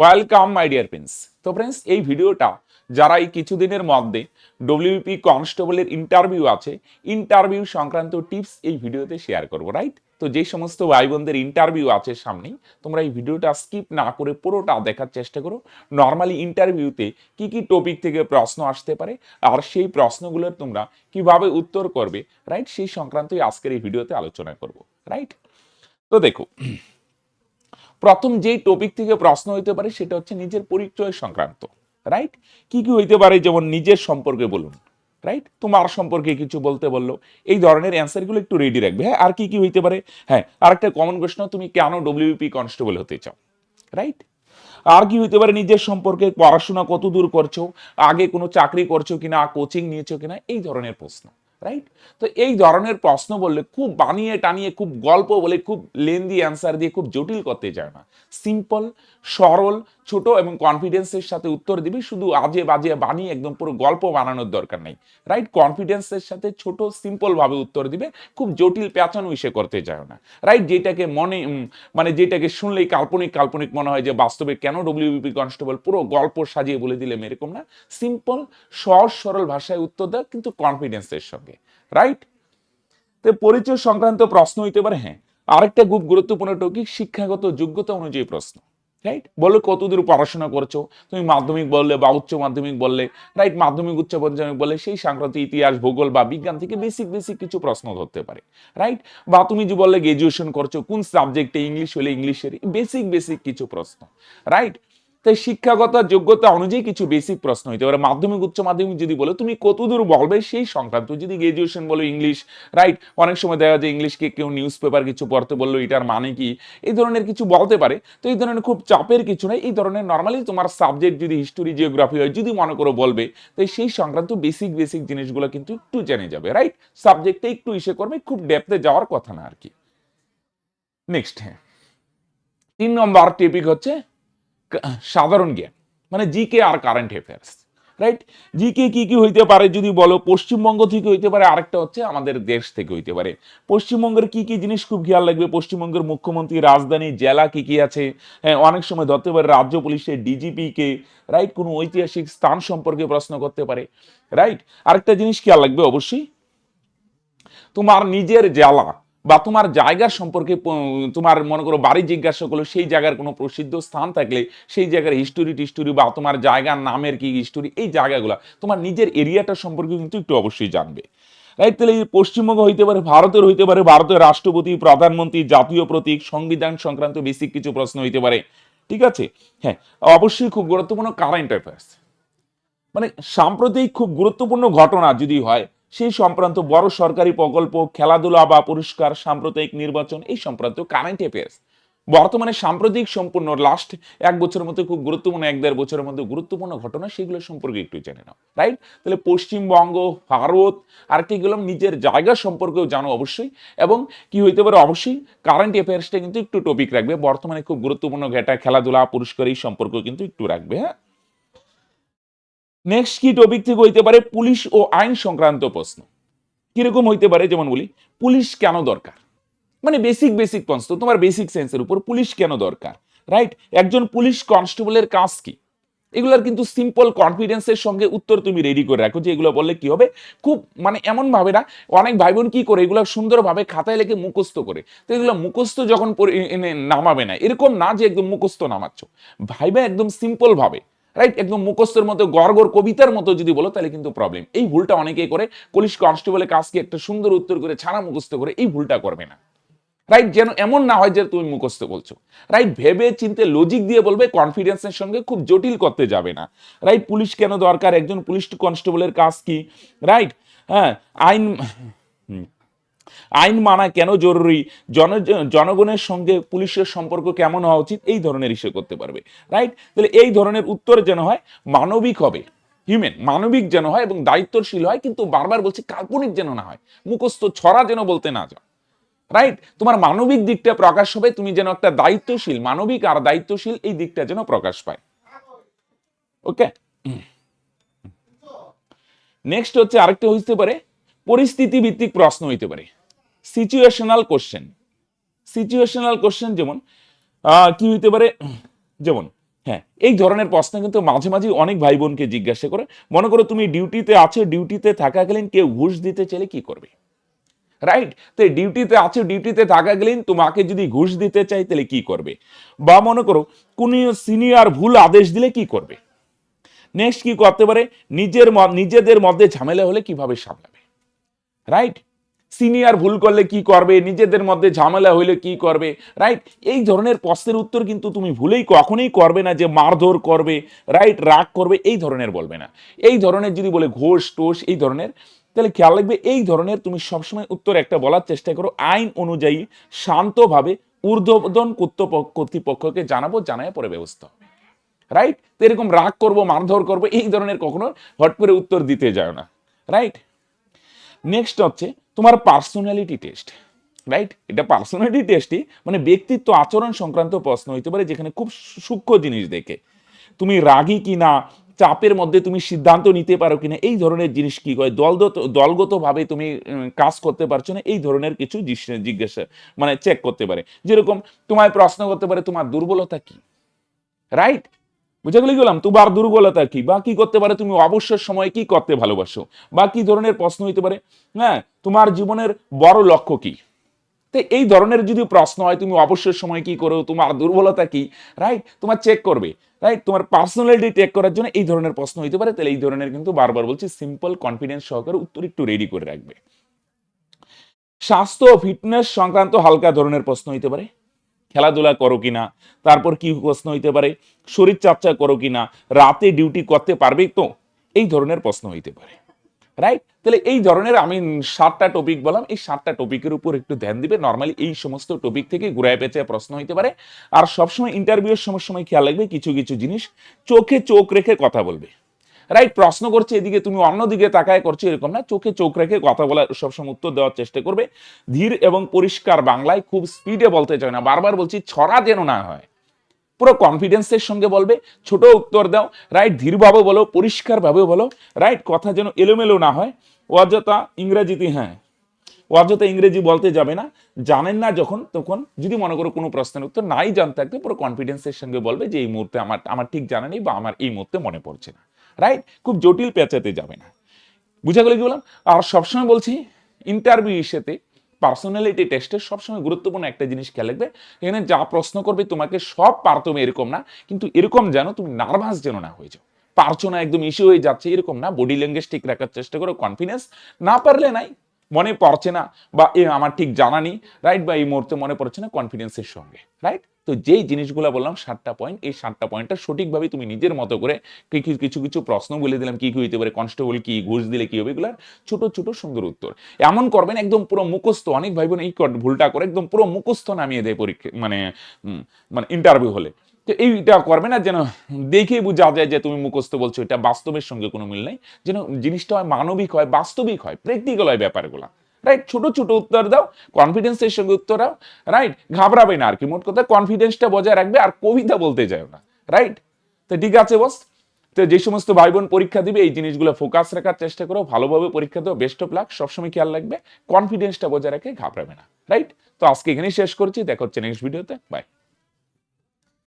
Welcome my dear friends তো friends এই ভিডিওটা যারা এই কিছুদিনের মধ্যে ডব্লিউপি কনস্টেবলের ইন্টারভিউ আছে ইন্টারভিউ সংক্রান্ত টিপস এই ভিডিওতে শেয়ার করব রাইট তো যে সমস্ত ভাই বোনদের ইন্টারভিউ আছে সামনেই, তোমরা এই ভিডিওটা স্কিপ না করে পুরোটা দেখার চেষ্টা করো। নর্মালি ইন্টারভিউতে কি কি টপিক থেকে প্রশ্ন আসতে পারে, আর সেই প্রশ্নগুলোর তোমরা কীভাবে উত্তর করবে রাইট সেই সংক্রান্তই আজকের এই ভিডিওতে আলোচনা করব রাইট তো দেখো প্রথম যেই টপিক থেকে প্রশ্ন হইতে পারে সেটা হচ্ছে নিজের পরিচয় সংক্রান্ত রাইট কি কি হইতে পারে? যেমন নিজের সম্পর্কে বলুন রাইট তোমার সম্পর্কে কিছু বলতে বলল, এই ধরনের অ্যান্সারগুলো একটু রেডি রাখবে। হ্যাঁ আর কি কি হইতে পারে? হ্যাঁ আর একটা কমন প্রশ্ন তুমি কেন ডব্লিউপি কনস্টেবল হতে চাও রাইট আর কি হইতে পারে নিজের সম্পর্কে? পড়াশোনা কত দূর করছ? আগে কোনো চাকরি করছ কিনা? কোচিং নিয়েছো কিনা? এই ধরনের প্রশ্ন। রাইট তো এই ধরনের প্রশ্ন বললে খুব বানিয়ে টানিয়ে, খুব গল্প বলে, খুব লেন্দি অ্যান্সার দিয়ে খুব জটিল করতে চায় না। সিম্পল সরল ছোট এবং কনফিডেন্সের সাথে উত্তর দিবি। শুধু আজে বাজে বানিয়ে একদম পুরো গল্প বানানোর দরকার নেই। রাইট কনফিডেন্সের সাথে ছোট সিম্পল ভাবে উত্তর দিবে। খুব জটিল প্যাচানো ইসে করতে যায় না। রাইট যেটাকে মনে মানে যেটাকে শুনলেই কাল্পনিক কাল্পনিক মনে হয় যে বাস্তবে কেন ডব্লিউবিপি কনস্টেবল পুরো গল্প সাজিয়ে বলে দিলেম এরকম না। সিম্পল সহজ, সরল ভাষায় উত্তর দেয় কিন্তু কনফিডেন্সের সঙ্গে। রাইট তো পরিচয় সংক্রান্ত প্রশ্ন হইতে পারে হ্যাঁ। আরেকটা খুব গুরুত্বপূর্ণ টপিক শিক্ষাগত যোগ্যতা অনুযায়ী প্রশ্ন। রাইট বলো কতদূর পড়াশোনা করছ? তুমি মাধ্যমিক বললে বা উচ্চ মাধ্যমিক বললে রাইট মাধ্যমিক, উচ্চ মাধ্যমিক বললে সেই সংক্রান্ত ইতিহাস, ভূগোল বা বিজ্ঞান থেকে বেসিক বেসিক কিছু প্রশ্ন ধরতে পারে রাইট বা তুমি যে বললে গ্রাজুয়েশন করছ, কোন সাবজেক্টে ইংলিশ হলে ইংলিশের বেসিক বেসিক কিছু প্রশ্ন রাইট তাই শিক্ষাগত যোগ্যতা অনুযায়ী কিছু বেসিক প্রশ্ন হইতে পারে। মাধ্যমিক, উচ্চ মাধ্যমিক যদি বলো, তুমি কতদূর বলবে? সেই সংক্রান্ত যদি গ্রাজুয়েশন বলো ইংলিশ রাইট অনেক সময় দেখা যায় ইংলিশকে কেউ নিউজ পেপার কিছু পড়তে বলল, এটার মানে কি? এই ধরনের কিছু বলতে পারে। তো এই ধরনের খুব চাপের কিছু নয় এই ধরনের নর্মালি তোমার সাবজেক্ট যদি হিস্টোরি জিওগ্রাফি হয়, যদি মনে করো বলবে, তাই সেই সংক্রান্ত বেসিক বেসিক জিনিসগুলো কিন্তু একটু জেনে যাবে রাইট সাবজেক্টে একটু ইসে করবে, খুব ডেপথে যাওয়ার কথা না আর কি। নেক্সট হ্যাঁ। তিন নম্বর টপিক হচ্ছে সাধারণ জ্ঞান। মানে জিকে আর কারেন্ট অ্যাফেয়ার্স রাইট জিকে কি কি হইতে পারে যদি বলো? পশ্চিমবঙ্গ থেকে হইতে পারে আরেকটা হচ্ছে আমাদের দেশ থেকে হইতে পারে। পশ্চিমবঙ্গের কি কি জিনিস খুব খেয়াল রাখবে? পশ্চিমবঙ্গের মুখ্যমন্ত্রী রাজধানী জেলা কি কি আছে? হ্যাঁ অনেক সময় ধরতে পারে রাজ্য পুলিশের ডিজিপি কে রাইট কোনো ঐতিহাসিক স্থান সম্পর্কে প্রশ্ন করতে পারে রাইট আরেকটা জিনিস খেয়াল লাগবে অবশ্যই, তোমার নিজের জেলা বা তোমার জায়গার সম্পর্কে তোমার মনে করো বাড়ি জিজ্ঞাসা করল সেই জায়গার কোনো প্রসিদ্ধ স্থান থাকলে সেই জায়গার হিস্টোরি টিস্টোরি বা তোমার জায়গার নামের কি হিস্টোরি এই জায়গাগুলো তোমার নিজের এরিয়াটা সম্পর্কে কিন্তু একটু অবশ্যই জানবে। রাইট তাহলে পশ্চিমবঙ্গ হইতে পারে, ভারতের হইতে পারে, ভারতের রাষ্ট্রপতি, প্রধানমন্ত্রী, জাতীয় প্রতীক, সংবিধান সংক্রান্ত বেসিক কিছু প্রশ্ন হইতে পারে। ঠিক আছে? হ্যাঁ অবশ্যই খুব গুরুত্বপূর্ণ কারেন্ট অ্যাফেয়ার্স মানে সাম্প্রতিক খুব গুরুত্বপূর্ণ ঘটনা যদি হয় সেই সংক্রান্ত বড় সরকারি প্রকল্প, খেলাধুলা বা পুরস্কার, সাম্প্রদায়িক নির্বাচন এই সংক্রান্ত কারেন্ট অ্যাফেয়ার্স বর্তমানে সাম্প্রতিক সম্পূর্ণ লাস্ট এক বছরের মধ্যে খুব গুরুত্বপূর্ণ, এক দেড় বছরের মধ্যে গুরুত্বপূর্ণ ঘটনা, সেগুলো সম্পর্কে একটু জেনে নাও। রাইট তাহলে পশ্চিমবঙ্গ, ভারত আর কি গেলাম নিজের জায়গা সম্পর্কেও জানো অবশ্যই। এবং কি হইতে পারে? অবশ্যই কারেন্ট অ্যাফেয়ার্সটা কিন্তু একটু টপিক রাখবে। বর্তমানে খুব গুরুত্বপূর্ণ ঘেটা, খেলাধুলা, পুরস্কার এই সম্পর্কেও কিন্তু একটু রাখবে হ্যাঁ? নেক্সট কি টপিক থেকে হইতে পারে? পুলিশ ও আইন সংক্রান্ত প্রশ্ন। কীরকম হইতে পারে? যেমন বলি, পুলিশ কেন দরকার? মানে বেসিক বেসিক প্রশ্ন তোমার বেসিক সেন্সের উপর পুলিশ কেন দরকার? রাইট একজন পুলিশ কনস্টেবলের কাজ কি? এগুলোর কিন্তু সিম্পল কনফিডেন্সের সঙ্গে উত্তর তুমি রেডি করে রাখো যে এগুলো বললে কি হবে? খুব মানে এমন ভাবে না, অনেক ভাই বোন কি করে, এগুলো সুন্দরভাবে খাতায় লেখে মুখস্থ করে। তো এগুলো মুখস্থ যখন নামাবে না, এরকম না যে একদম মুখস্থ নামাচ্ছ। ভাইবা একদম সিম্পল ভাবে। রাইট একদম মুখস্থের মতো গড় গড় কবিতার মতো যদি বলো, তাহলে কিন্তু প্রবলেম এই ভুলটা অনেকেই করে। পুলিশ কনস্টেবলের কাজকে একটা সুন্দর উত্তর করে ছাড়া মুখস্থ করে, এই ভুলটা করবে না। রাইট যেন এমন না হয় যে তুমি মুখস্থ বলছো। রাইট ভেবে চিনতে লজিক দিয়ে বলবে কনফিডেন্সের সঙ্গে খুব জটিল করতে যাবে না। রাইট পুলিশ কেন দরকার? একজন পুলিশ কনস্টেবলের কাজ কি? রাইট হ্যাঁ? আইন। আইন মানা কেন জরুরি? জন, জনগণের সঙ্গে পুলিশের সম্পর্ক কেমন হওয়া উচিত? এই ধরনের ইস্যু করতে পারবে রাইট তাহলে এই ধরনের উত্তর যেন হয়, মানবিক হবে হিউম্যান মানবিক যেন হয় এবং দায়িত্বশীল হয়, কিন্তু বারবার বলছি কাল্পনিক যেন না হয়, মুখস্থ ছড়া যেন বলতে না যাও রাইট তোমার মানবিক দিকটা প্রকাশ হবে, তুমি যেন একটা দায়িত্বশীল, মানবিক আর দায়িত্বশীল এই দিকটা যেন প্রকাশ পায় ওকে নেক্সট হচ্ছে আরেকটা হইতে পারে, পরিস্থিতি ভিত্তিক প্রশ্ন হইতে পারে। সিচুয়েশনাল কোশ্চেন সিচুয়েশনাল কোশ্চেন যেমন কি হইতে পারে? যেমন হ্যাঁ এই ধরনের প্রশ্ন কিন্তু মাঝে মাঝে অনেক ভাই বোনকে জিজ্ঞাসা করে। মনে করো তুমি ডিউটিতে আছো, ডিউটিতে থাকাকালীন কেউ ঘুষ দিতে চাইলে কি করবে? রাইট তো ডিউটিতে আছো, ডিউটিতে থাকাকালীন তোমাকে যদি ঘুষ দিতে চাই তাহলে কি করবে? বা মনে করো, কোন সিনিয়র ভুল আদেশ দিলে কি করবে? নেক্সট কি করতে পারে? নিজের নিজেদের মধ্যে ঝামেলা হলে কীভাবে সামলাবে? রাইট সিনিয়র ভুল করলে কি করবে? নিজেদের মধ্যে ঝামেলা হইলে কি করবে? রাইট এই ধরনের প্রশ্নের উত্তর কিন্তু তুমি ভুলেই কখনোই করবে না যে মারধর করবে রাইট রাগ করবে, এই ধরনের বলবে না। এই ধরনের যদি বলে ঘোষ, টোষ, এই ধরনের, তাহলে খেয়াল রাখবে এই ধরনের তুমি সবসময় উত্তর একটা বলার চেষ্টা করো। আইন অনুযায়ী শান্তভাবে ঊর্ধ্বতন কর্তৃপক্ষ- কর্তৃপক্ষকে জানাব, জানায় পরে ব্যবস্থা রাইট তো এরকম রাগ করব, মারধর করব, এই ধরনের কখনো হট করে উত্তর দিতে যায় না। রাইট নেক্সট হচ্ছে তোমার পার্সোনালিটি টেস্ট রাইট এটা পার্সোনালিটি টেস্টই মানে ব্যক্তিত্ব আচরণ সংক্রান্ত প্রশ্ন হইতে পারে যেখানে খুব সূক্ষ্ম জিনিস দেখে। তুমি রাগী কিনা, চাপের মধ্যে তুমি সিদ্ধান্ত নিতে পারো কিনা, এই ধরনের জিনিস কি কয় দলগত, দলগতভাবে তুমি কাজ করতে পারছ না, এই ধরনের কিছু জিজ্ঞাসা মানে চেক করতে পারে। যেরকম তোমায় প্রশ্ন করতে পারে, তোমার দুর্বলতা কি? রাইট বুঝে গেলে গেলাম তোমার দুর্বলতা কি? বা কি করতে পারে? তুমি অবসর সময় কি করতে ভালোবাসো? বা কি ধরনের প্রশ্ন হইতে পারে? হ্যাঁ তোমার জীবনের বড় লক্ষ্য কি? তো এই ধরনের যদি প্রশ্ন হয়, তুমি অবসর সময় কি করো? তোমার দুর্বলতা কি? রাইট তোমার চেক করবে। রাইট তোমার পার্সোনালিটি চেক করার জন্য এই ধরনের প্রশ্ন হইতে পারে। তাহলে এই ধরনের কিন্তু বারবার বলছি সিম্পল কনফিডেন্স সহকারে উত্তর একটু রেডি করে রাখবে। স্বাস্থ্য ও ফিটনেস সংক্রান্ত হালকা ধরনের প্রশ্ন হইতে পারে। খেলাধুলা করো কিনা, তারপর কি প্রশ্ন হইতে পারে শরীর চর্চা করো কিনা, রাতে ডিউটি করতে পারবে তো? এই ধরনের প্রশ্ন হইতে পারে রাইট তাহলে এই ধরনের আমি সাতটা টপিক বললাম, এই সাতটা টপিকের উপর একটু ধ্যান দিবে নর্মালি এই সমস্ত টপিক থেকে ঘুরায় পেঁচে প্রশ্ন হইতে পারে। আর সবসময় ইন্টারভিউর সময় সময় খেয়াল রাখবে, কিছু কিছু জিনিস চোখে চোখ রেখে কথা বলবে। রাইট প্রশ্ন করছে এদিকে, তুমি অন্যদিকে তাকায় করছ, এরকম না। চোখে চোখ রেখে কথা বলার সবসময় উত্তর দেওয়ার চেষ্টা করবে। ধীর এবং পরিষ্কার বাংলায় খুব স্পিডে বলতে চায় না। বারবার বলছি, ছড়া যেন না হয়। পুরো কনফিডেন্সের সঙ্গে বলবে, ছোট উত্তর দাও। রাইট ধীরভাবে বলো পরিষ্কারভাবে বলো। রাইট কথা যেন এলোমেলো না হয়। অযথা ইংরেজিতে হ্যাঁ। অযথা ইংরেজি বলতে যাবে না। জানেন না যখন, তখন যদি মনে করো কোনো প্রশ্নের উত্তর নাই জানতে থাকতে, পুরো কনফিডেন্সের সঙ্গে বলবে যে এই মুহূর্তে আমার আমার ঠিক জানা নেই বা আমার এই মুহূর্তে মনে পড়ছে না। রাইট খুব জটিল পেঁচাতে যাবে না। বুঝা গেলে কি বললাম? আর সবসময় বলছি ইন্টারভিউ ইস্যুতে পার্সোনালিটি টেস্টের সবসময় গুরুত্বপূর্ণ একটা জিনিস খেয়াল রাখবে। এখানে যা প্রশ্ন করবে তোমাকে সব পারতো এরকম না, কিন্তু এরকম যেন তুমি নার্ভাস যেন না হয়ে যাও। পারছ না, একদম ইস্যু হয়ে যাচ্ছে, এরকম না। বডি ল্যাঙ্গুয়েজ ঠিক রাখার চেষ্টা করো কনফিডেন্স না পারলে নাই, মনে পড়ছে না, বা এ আমার ঠিক জানা নেই রাইট বা এই মুহূর্তে মনে পড়ছে না কনফিডেন্সের সঙ্গে রাইট তো যেই জিনিসগুলো বললাম, সাতটা পয়েন্ট এই সাতটা পয়েন্টটা সঠিকভাবে তুমি নিজের মতো করে কি- কি- কিছু কিছু প্রশ্ন বলে দিলাম, কি কি হইতে পারে কনস্টেবল কি, ঘুষ দিলে কি হবে, এগুলার ছোট ছোট সুন্দর উত্তর। এমন করবেন, একদম পুরো মুখস্থ, অনেক ভাই বোন এই ভুলটা করে একদম পুরো মুখস্থ নামিয়ে দেয় পরীক্ষা মানে মানে ইন্টারভিউ হলে। তো এইটা করবে না, যেন দেখে বোঝা যায় যে তুমি মুখস্থ বলছো, এটা বাস্তবের সঙ্গে কোনো মিল নাই। যেন জিনিসটা হয় মানবিক হয়, বাস্তবিক হয় প্র্যাকটিক্যাল হয় ব্যাপারগুলো। রাইট ছোট ছোট উত্তর দাও কনফিডেন্সের সঙ্গে উত্তর দাও রাইট ঘাবড়াবে না আর কি। মোট কথা কনফিডেন্সটা বজায় রাখবে আর কবিতা বলতে যাও না রাইট তো ঠিক আছে বস তো যে সমস্ত ভাই বোন পরীক্ষা দিবে, এই জিনিসগুলো ফোকাস রাখার চেষ্টা করো, ভালোভাবে পরীক্ষা দাও বেস্ট অফ লাক সবসময় খেয়াল রাখবে। কনফিডেন্সটা বজায় রাখে ঘাবড়াবে না রাইট তো আজকে এখানেই শেষ করছি, দেখা হচ্ছে নেক্সট ভিডিওতে বাই